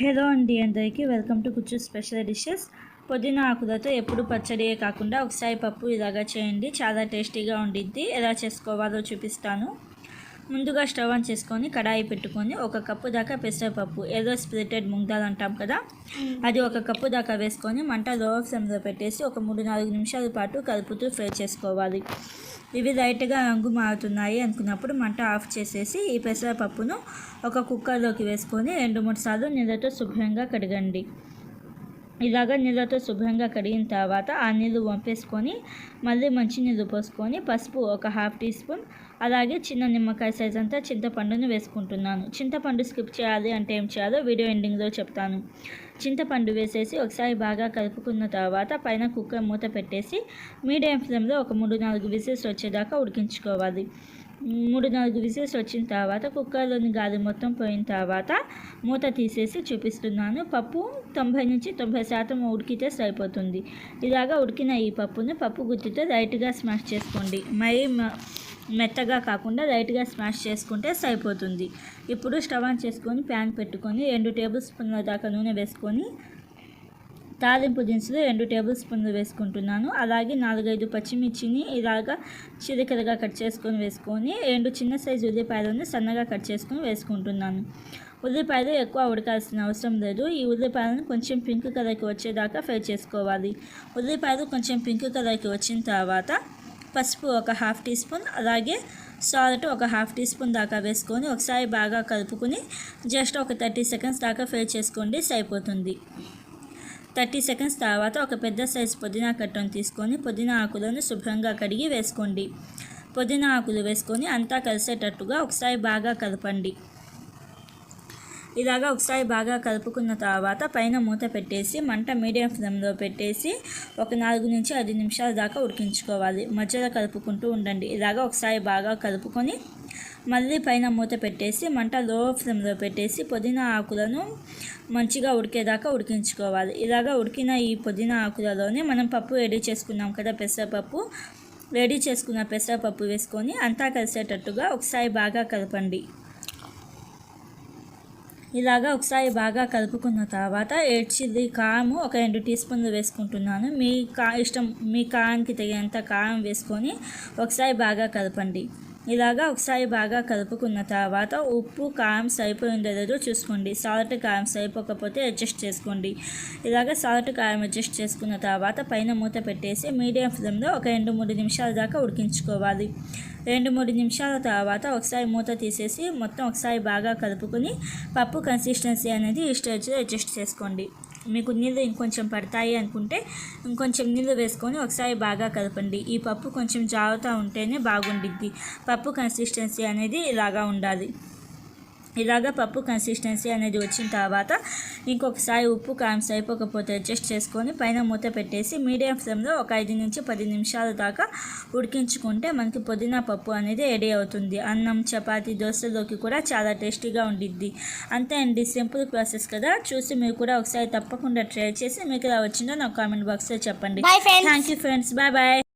Hello అండి అందరికీ welcome to కుచ్చు స్పెషల్ డిషెస్. పుదీనా ఆకులతో ఎప్పుడు పచ్చడియే కాకుండా ఒకసారి పప్పు ఇలాగా చేయండి చాలా టేస్టీగా ఉండిద్ది. ఎలా చేసుకోవాలో చూపిస్తాను. ముందుగా స్టవ్ ఆన్ చేసుకొని కడాయి పెట్టుకొని ఒక కప్పు దాకా పెసరపప్పు ఏదో స్ప్లిటెడ్ ముంగదాలు అంటాం కదా? అది ఒక కప్పు దాకా వేసుకొని మంట లో ఫ్లేమ్లో పెట్టేసి ఒక మూడు నాలుగు నిమిషాల పాటు కలుపుతూ ఫ్రై చేసుకోవాలి. ఇవి లైట్గా రంగు మారుతున్నాయి అనుకున్నప్పుడు మంట ఆఫ్ చేసేసి ఈ పెసరపప్పును ఒక కుక్కర్లోకి వేసుకొని రెండు మూడు సార్లు నీళ్ళతో శుభ్రంగా కడగండి. ఇలాగ నీళ్ళతో శుభ్రంగా కడిగిన తర్వాత ఆ నీళ్ళు వంపేసుకొని మళ్ళీ మంచి నీళ్ళు పోసుకొని పసుపు ఒక హాఫ్ టీ స్పూన్ అలాగే చిన్న నిమ్మకాయ సైజ్ అంతా చింతపండును వేసుకుంటున్నాను. చింతపండు స్కిప్ చేయాలి అంటే ఏం చేయాలో వీడియో ఎండింగ్లో చెప్తాను. చింతపండు వేసేసి ఒకసారి బాగా కలుపుకున్న తర్వాత పైన కుక్కర్ మూత పెట్టేసి మీడియం ఫ్లేమ్లో ఒక మూడు నాలుగు విజిల్స్ వచ్చేదాకా ఉడికించుకోవాలి. మూడు నాలుగు విజిల్స్ వచ్చిన తర్వాత కుక్కర్లోని గాలి మొత్తం పోయిన తర్వాత మూత తీసేసి చూపిస్తున్నాను. పప్పు తొంభై నుంచి తొంభై శాతం ఉడికితే సరిపోతుంది. ఇలాగా ఉడికిన ఈ పప్పును పప్పు గుత్తితో లైట్గా స్మాష్ చేసుకోండి. మరీ మెత్తగా కాకుండా లైట్గా స్మాష్ చేసుకుంటే సరిపోతుంది. ఇప్పుడు స్టవ్ ఆన్ చేసుకొని ప్యాన్ పెట్టుకొని రెండు టేబుల్ స్పూన్ల దాకా నూనె వేసుకొని తాలింపు దినుసులు రెండు టేబుల్ స్పూన్లు వేసుకుంటున్నాను. అలాగే నాలుగైదు పచ్చిమిర్చిని ఇలాగా చిరికరగా కట్ చేసుకొని వేసుకొని రెండు చిన్న సైజు ఉల్లిపాయలను సన్నగా కట్ చేసుకొని వేసుకుంటున్నాను. ఉల్లిపాయలు ఎక్కువ ఉడకాల్సిన అవసరం లేదు. ఈ ఉల్లిపాయలను కొంచెం పింక్ కలర్కి వచ్చేదాకా ఫ్రై చేసుకోవాలి. ఉల్లిపాయలు కొంచెం పింక్ కలర్కి వచ్చిన తర్వాత పసుపు ఒక హాఫ్ టీ స్పూన్ అలాగే సాల్ట్ ఒక హాఫ్ టీ స్పూన్ దాకా వేసుకొని ఒకసారి బాగా కలుపుకొని జస్ట్ ఒక థర్టీ సెకండ్స్ దాకా ఫ్రై చేసుకోండి సరిపోతుంది. థర్టీ సెకండ్స్ తర్వాత ఒక పెద్ద సైజు పుదీనా కట్టను తీసుకొని పుదీనా ఆకులను శుభ్రంగా కడిగి వేసుకోండి. పుదీనా ఆకులు వేసుకొని అంతా కలిసేటట్టుగా ఒకసారి బాగా కలపండి. ఇలాగా ఒకసారి బాగా కలుపుకున్న తర్వాత పైన మూత పెట్టేసి మంట మీడియం ఫ్లేమ్లో పెట్టేసి ఒక నాలుగు నుంచి ఐదు నిమిషాల దాకా ఉడికించుకోవాలి. మధ్యలో కలుపుకుంటూ ఉండండి. ఇలాగా ఒకసారి బాగా కలుపుకొని మళ్ళీ పైన మూత పెట్టేసి మంట లో ఫ్లేమ్లో పెట్టేసి పుదీనా ఆకులను మంచిగా ఉడికేదాకా ఉడికించుకోవాలి. ఇలాగా ఉడికిన ఈ పుదీనా ఆకులలోనే మనం పప్పు రెడీ చేసుకున్నాం కదా పెసరపప్పు. రెడీ చేసుకున్న పెసరపప్పు వేసుకొని అంతా కలిసేటట్టుగా ఒకసారి బాగా కలపండి. ఇలాగా ఒకసారి బాగా కలుపుకున్న తర్వాత ఎయిట్ చిల్లీ కారం ఒక రెండు టీ స్పూన్లు వేసుకుంటున్నాను. మీ కా ఇష్టం మీ కారానికి తగినంత కారం వేసుకొని ఒకసారి బాగా కలపండి. ఇలాగా ఒకసారి బాగా కలుపుకున్న తర్వాత ఉప్పు కారం సరిపోయిందో లేదో చూసుకోండి. సాల్ట్ కారం సరిపోకపోతే అడ్జస్ట్ చేసుకోండి. ఇలాగ సాల్ట్ కారం అడ్జస్ట్ చేసుకున్న తర్వాత పైన మూత పెట్టేసి మీడియం ఫ్లేమ్లో ఒక రెండు మూడు నిమిషాల దాకా ఉడికించుకోవాలి. రెండు మూడు నిమిషాల తర్వాత ఒకసారి మూత తీసేసి మొత్తం ఒకసారి బాగా కలుపుకొని పప్పు కన్సిస్టెన్సీ అనేది ఈ స్టేజ్లో అడ్జస్ట్ చేసుకోండి. మీకు నీళ్ళు ఇంకొంచెం పడతాయి అనుకుంటే ఇంకొంచెం నీళ్ళు వేసుకొని ఒకసారి బాగా కలపండి. ఈ పప్పు కొంచెం జాగ్రత్త ఉంటేనే బాగుండిద్ది. పప్పు కన్సిస్టెన్సీ అనేది ఇలాగా ఉండాలి. ఇలాగ పప్పు కన్సిస్టెన్సీ అనేది వచ్చిన తర్వాత ఇంకొకసారి ఉప్పు కారం సరిపోకపోతే అడ్జస్ట్ చేసుకొని పైన మూత పెట్టేసి మీడియం ఫ్లేమ్లో ఒక ఐదు నుంచి పది నిమిషాల దాకా ఉడికించుకుంటే మనకి పుదీనా పప్పు అనేది రెడీ అవుతుంది. అన్నం చపాతి దోశలోకి కూడా చాలా టేస్టీగా ఉండిద్ది. అంతే అండి. సింపుల్ ప్రాసెస్ కదా. చూసి మీరు కూడా ఒకసారి తప్పకుండా ట్రై చేసి మీకు ఇలా వచ్చిందో నాకు కామెంట్ బాక్స్లో చెప్పండి. Thank you friends bye bye